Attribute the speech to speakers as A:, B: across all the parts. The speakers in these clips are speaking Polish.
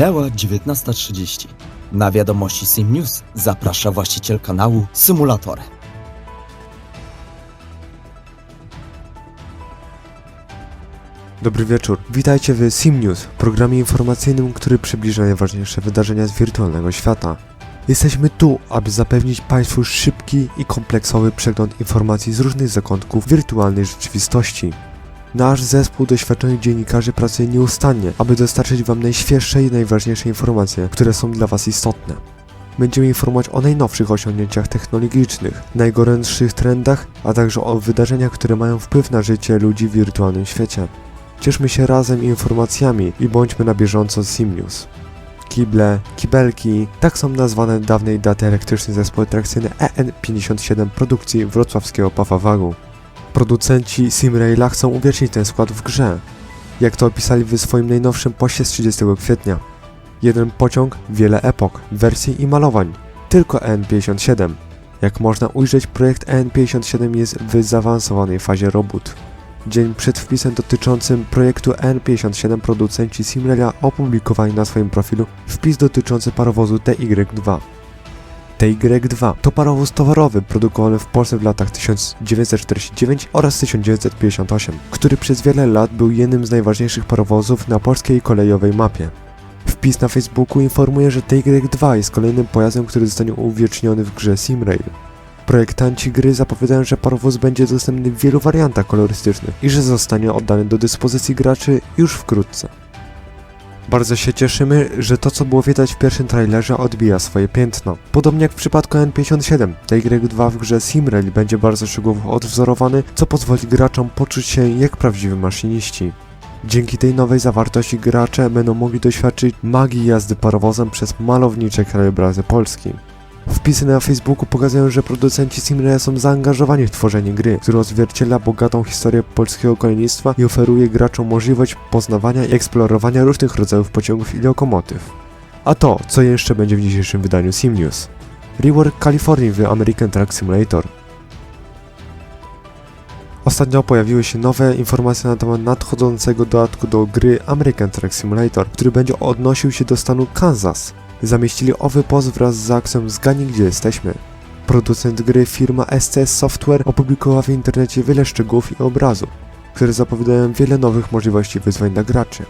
A: Minęła 19.30. Na wiadomości Sim News zaprasza właściciel kanału Symulator.
B: Dobry wieczór. Witajcie w Sim News, programie informacyjnym, który przybliża najważniejsze wydarzenia z wirtualnego świata. Jesteśmy tu, aby zapewnić Państwu szybki i kompleksowy przegląd informacji z różnych zakątków wirtualnej rzeczywistości. Nasz zespół doświadczonych dziennikarzy pracuje nieustannie, aby dostarczyć Wam najświeższe i najważniejsze informacje, które są dla Was istotne. Będziemy informować o najnowszych osiągnięciach technologicznych, najgorętszych trendach, a także o wydarzeniach, które mają wpływ na życie ludzi w wirtualnym świecie. Cieszmy się razem informacjami i bądźmy na bieżąco z Simnews. Kible, kibelki, tak są nazwane dawnej daty elektryczny zespół atrakcyjny EN57 produkcji wrocławskiego Pafawagu. Producenci Simraila chcą uwiecznić ten skład w grze, jak to opisali w swoim najnowszym poście z 30 kwietnia. Jeden pociąg, wiele epok, wersji i malowań. Tylko EN57. Jak można ujrzeć, projekt EN57 jest w zaawansowanej fazie robót. Dzień przed wpisem dotyczącym projektu N57 producenci Simrelia opublikowali na swoim profilu wpis dotyczący parowozu TY2. TY2 to parowóz towarowy produkowany w Polsce w latach 1949 oraz 1958, który przez wiele lat był jednym z najważniejszych parowozów na polskiej kolejowej mapie. Wpis na Facebooku informuje, że TY2 jest kolejnym pojazdem, który zostanie uwieczniony w grze Simrail. Projektanci gry zapowiadają, że parowóz będzie dostępny w wielu wariantach kolorystycznych i że zostanie oddany do dyspozycji graczy już wkrótce. Bardzo się cieszymy, że to co było widać w pierwszym trailerze odbija swoje piętno. Podobnie jak w przypadku N57, TY2 w grze Simrail będzie bardzo szczegółowo odwzorowany, co pozwoli graczom poczuć się jak prawdziwi maszyniści. Dzięki tej nowej zawartości gracze będą mogli doświadczyć magii jazdy parowozem przez malownicze krajobrazy Polski. Wpisy na Facebooku pokazują, że producenci Simrail są zaangażowani w tworzenie gry, która odzwierciedla bogatą historię polskiego kolejnictwa i oferuje graczom możliwość poznawania i eksplorowania różnych rodzajów pociągów i lokomotyw. A to, co jeszcze będzie w dzisiejszym wydaniu Sim News. Rework Kalifornii w American Truck Simulator. Ostatnio pojawiły się nowe informacje na temat nadchodzącego dodatku do gry American Truck Simulator, który będzie odnosił się do stanu Kansas. Zamieścili owy post wraz z akcją Zgadnij gdzie jesteśmy. Producent gry firma SCS Software opublikowała w internecie wiele szczegółów i obrazów, które zapowiadają wiele nowych możliwości wyzwań dla graczy.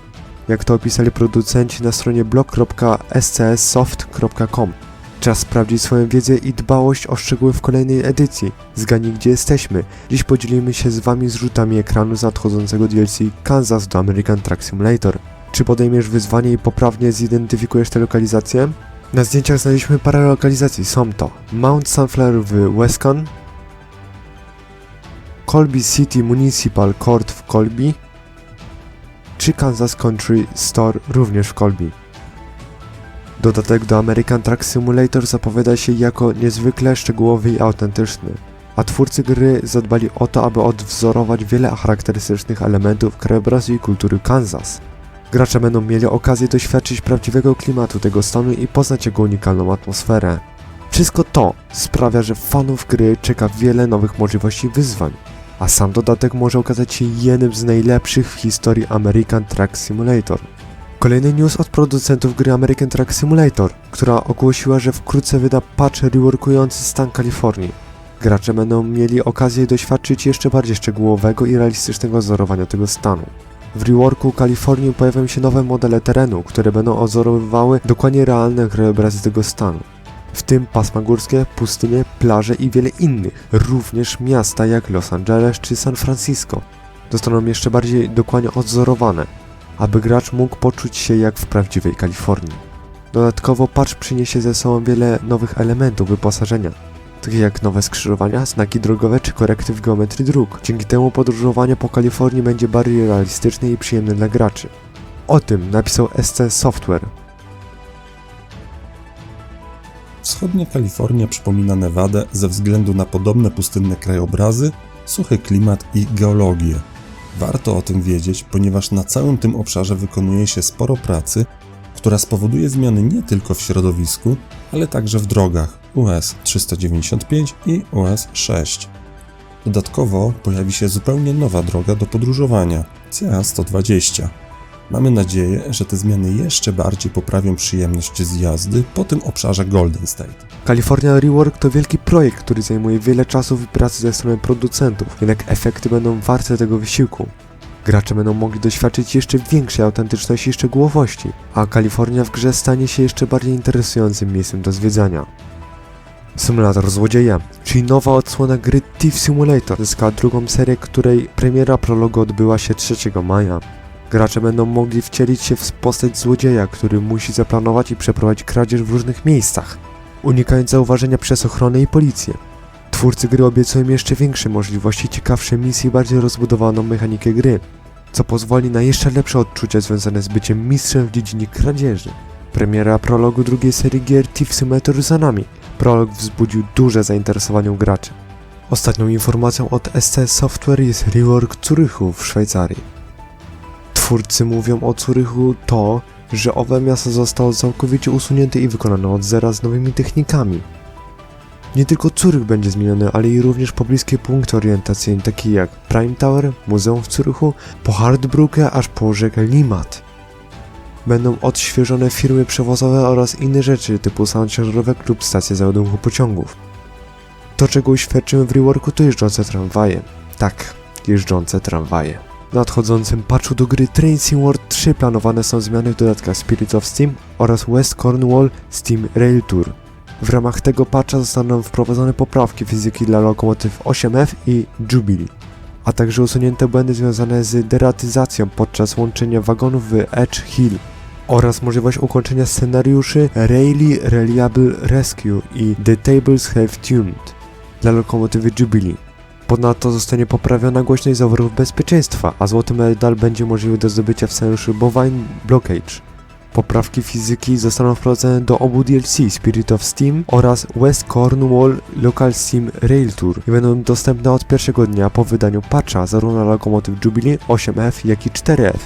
B: Jak to opisali producenci na stronie blog.scssoft.com. Czas sprawdzić swoją wiedzę i dbałość o szczegóły w kolejnej edycji. Zgadnij gdzie jesteśmy. Dziś podzielimy się z Wami zrzutami ekranu z nadchodzącego DLC Kansas do American Truck Simulator. Czy podejmiesz wyzwanie i poprawnie zidentyfikujesz te lokalizacje? Na zdjęciach znaleźliśmy parę lokalizacji. Są to Mount Sunflower w Wescon, Colby City Municipal Court w Colby, czy Kansas Country Store również w Colby. Dodatek do American Truck Simulator zapowiada się jako niezwykle szczegółowy i autentyczny, a twórcy gry zadbali o to, aby odwzorować wiele charakterystycznych elementów krajobrazu i kultury Kansas. Gracze będą mieli okazję doświadczyć prawdziwego klimatu tego stanu i poznać jego unikalną atmosferę. Wszystko to sprawia, że fanów gry czeka wiele nowych możliwości i wyzwań, a sam dodatek może okazać się jednym z najlepszych w historii American Truck Simulator. Kolejny news od producentów gry American Truck Simulator, która ogłosiła, że wkrótce wyda patch reworkujący stan Kalifornii. Gracze będą mieli okazję doświadczyć jeszcze bardziej szczegółowego i realistycznego wzorowania tego stanu. W reworku Kalifornii pojawią się nowe modele terenu, które będą odzorowywały dokładnie realne krajobrazy tego stanu. W tym pasma górskie, pustynie, plaże i wiele innych, również miasta jak Los Angeles czy San Francisco. Zostaną jeszcze bardziej dokładnie odzorowane, aby gracz mógł poczuć się jak w prawdziwej Kalifornii. Dodatkowo patch przyniesie ze sobą wiele nowych elementów wyposażenia, takie jak nowe skrzyżowania, znaki drogowe czy korekty w geometrii dróg. Dzięki temu podróżowanie po Kalifornii będzie bardziej realistyczne i przyjemne dla graczy. O tym napisał SC Software.
C: Wschodnia Kalifornia przypomina Nevadę ze względu na podobne pustynne krajobrazy, suchy klimat i geologię. Warto o tym wiedzieć, ponieważ na całym tym obszarze wykonuje się sporo pracy, która spowoduje zmiany nie tylko w środowisku, ale także w drogach US 395 i US 6. Dodatkowo pojawi się zupełnie nowa droga do podróżowania CA 120. Mamy nadzieję, że te zmiany jeszcze bardziej poprawią przyjemność z jazdy po tym obszarze Golden State.
B: California Rework to wielki projekt, który zajmuje wiele czasu i pracy ze strony producentów, jednak efekty będą warte tego wysiłku. Gracze będą mogli doświadczyć jeszcze większej autentyczności i szczegółowości, a Kalifornia w grze stanie się jeszcze bardziej interesującym miejscem do zwiedzania. Symulator Złodzieja, czyli nowa odsłona gry Thief Simulator, zyskała drugą serię, której premiera prologu odbyła się 3 maja. Gracze będą mogli wcielić się w postać złodzieja, który musi zaplanować i przeprowadzić kradzież w różnych miejscach, unikając zauważenia przez ochronę i policję. Twórcy gry obiecują jeszcze większe możliwości, ciekawsze misje i bardziej rozbudowaną mechanikę gry, co pozwoli na jeszcze lepsze odczucia związane z byciem mistrzem w dziedzinie kradzieży. Premiera prologu drugiej serii gier Thief Simulator za nami. Prolog wzbudził duże zainteresowanie graczy. Ostatnią informacją od STS Software jest rework Zurychu w Szwajcarii. Twórcy mówią o Zurychu to, że owe miasto zostało całkowicie usunięte i wykonane od zera z nowymi technikami. Nie tylko Zurych będzie zmieniony, ale i również pobliskie punkty orientacyjne takie jak Prime Tower, Muzeum w Zurychu, po Hardbrücke aż po rzekę Limat. Będą odświeżone firmy przewozowe oraz inne rzeczy typu salon ciężarówek lub stacje załadunku pociągów. To czego uświadczymy w reworku to jeżdżące tramwaje. Tak, jeżdżące tramwaje. W nadchodzącym patchu do gry Train World 3 planowane są zmiany w dodatkach Spirits of Steam oraz West Cornwall Steam Rail Tour. W ramach tego patcha zostaną wprowadzone poprawki fizyki dla lokomotyw 8F i Jubilee, a także usunięte błędy związane z deratyzacją podczas łączenia wagonów w Edge Hill oraz możliwość ukończenia scenariuszy Rayleigh Reliable Rescue i The Tables Have Tuned dla lokomotywy Jubilee. Ponadto zostanie poprawiona głośność zaworów bezpieczeństwa, a złoty medal będzie możliwy do zdobycia w scenariuszu Bovine Blockage. Poprawki fizyki zostaną wprowadzone do obu DLC Spirit of Steam oraz West Cornwall Local Steam Rail Tour i będą dostępne od pierwszego dnia po wydaniu patcha zarówno na lokomotyw Jubilee 8F, jak i 4F.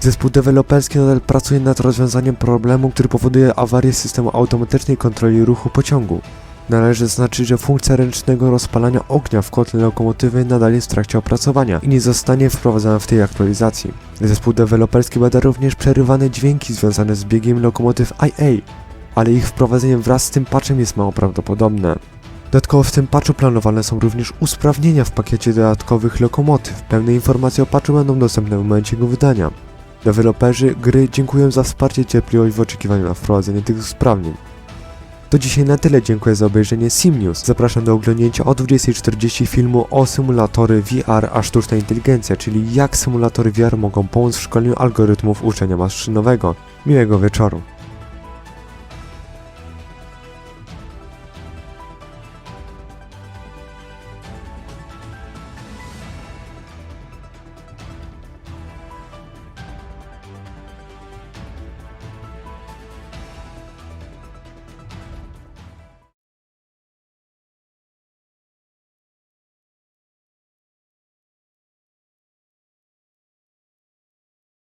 B: Zespół deweloperski nadal pracuje nad rozwiązaniem problemu, który powoduje awarię systemu automatycznej kontroli ruchu pociągu. Należy zaznaczyć, że funkcja ręcznego rozpalania ognia w kotle lokomotywy nadal jest w trakcie opracowania i nie zostanie wprowadzona w tej aktualizacji. Zespół deweloperski bada również przerywane dźwięki związane z biegiem lokomotyw IA, ale ich wprowadzenie wraz z tym patchem jest mało prawdopodobne. Dodatkowo w tym patchu planowane są również usprawnienia w pakiecie dodatkowych lokomotyw. Pełne informacje o patchu będą dostępne w momencie jego wydania. Deweloperzy gry dziękują za wsparcie i cierpliwość w oczekiwaniu na wprowadzenie tych usprawnień. To dzisiaj na tyle, dziękuję za obejrzenie SimNews. Zapraszam do oglądnięcia o 20.40 filmu o symulatory VR a sztuczna inteligencja, czyli jak symulatory VR mogą pomóc w szkoleniu algorytmów uczenia maszynowego. Miłego wieczoru.